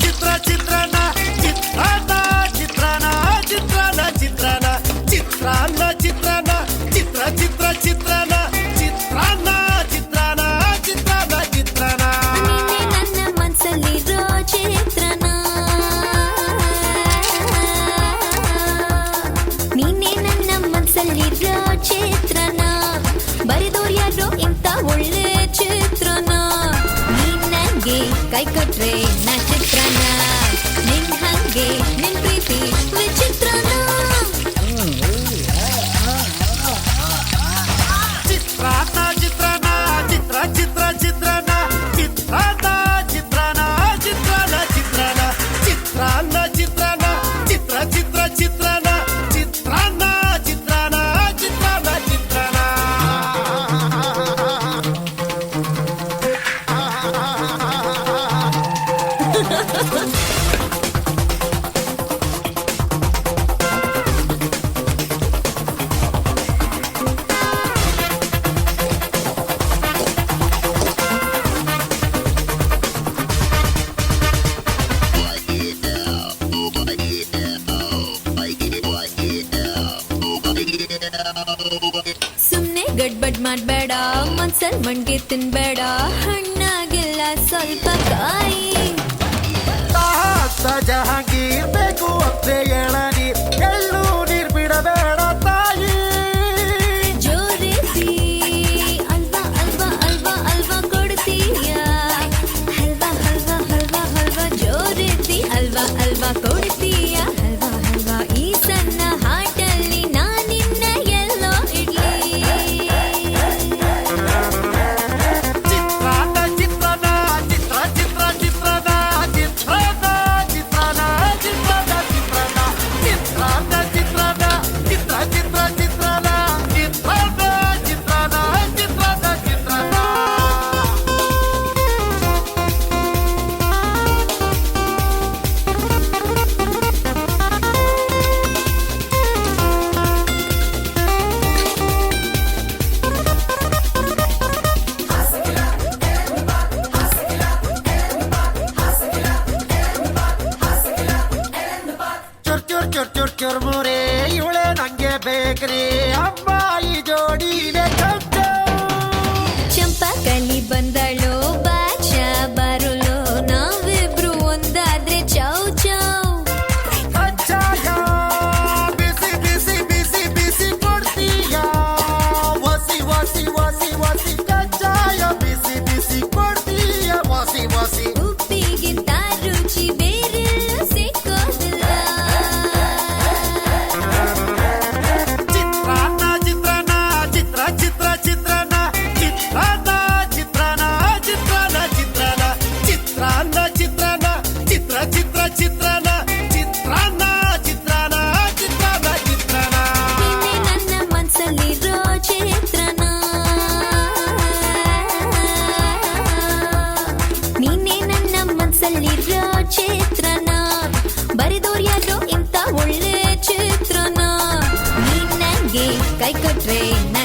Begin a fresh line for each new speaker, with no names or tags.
ಚಿತ್ರ, ಚಿತ್ರನ ಚಿತ್ರನ ಚಿತ್ರನ ಚಿತ್ರನ ಚಿತ್ರನ ಚಿತ್ರಾನ್ನ ಚಿತ್ರಾನ ಚಿತ್ರ ಚಿತ್ರ ಚಿತ್ರನ ಚಿತ್ರನ ಚಿತ್ರಾನ ಚಿತ್ರನ ಚಿತ್ರಾನ
ನನ್ನ ಮನಸ್ಸಲ್ಲಿರೋ ಚಿತ್ರನ ನೀನೇ ನನ್ನ ಮನಸ್ಸಲ್ಲಿರೋ ಚಿತ್ರನ ಬರೆದೋರ್ ಯಾರೋ ಇಂಥ ಒಳ್ಳೆ ಚಿತ್ರನ ನೀ ಕೈ ಕೊಟ್ರೆ ನನ್ನ prana ning hangge nin priti ಸುಮ್ನೆ ಗಡ್ಬಡ್ ಮಾಡ್ಬೇಡ ಮನ್ಸಲ್ ಮಣ್ಗೆ ತಿನ್ಬೇಡ ಹಣ್ಣಾಗಿಲ್ಲ ಸ್ವಲ್ಪ ಕಾಯಿ.
ಜಹಾಂಗೀರ್ ಬೇಕು ಅಪ್ಪೆ. ಚುರ್ಮುರಿ ಇವಳೆ ನಂಗೆ ಬೇಕ್ರಿ. చిత్రాన చిత్రాన చిత్రాన చిత్రాన చిత్రాన
ನನ್ನ ಮನಸ್ಸಲ್ಲಿರೋ ಚಿತ್ರನ ನೀನೇ ನನ್ನ ಮನಸ್ಸಲ್ಲಿರೋ ಚಿತ್ರನ ಬರೆದೋರ್ಯಾರೋ ಇಂಥ ಒಳ್ಳೆ ಚಿತ್ರನ ನೀ ನನಗೆ ಕೈ ಕೊಟ್ರೆ ನಾ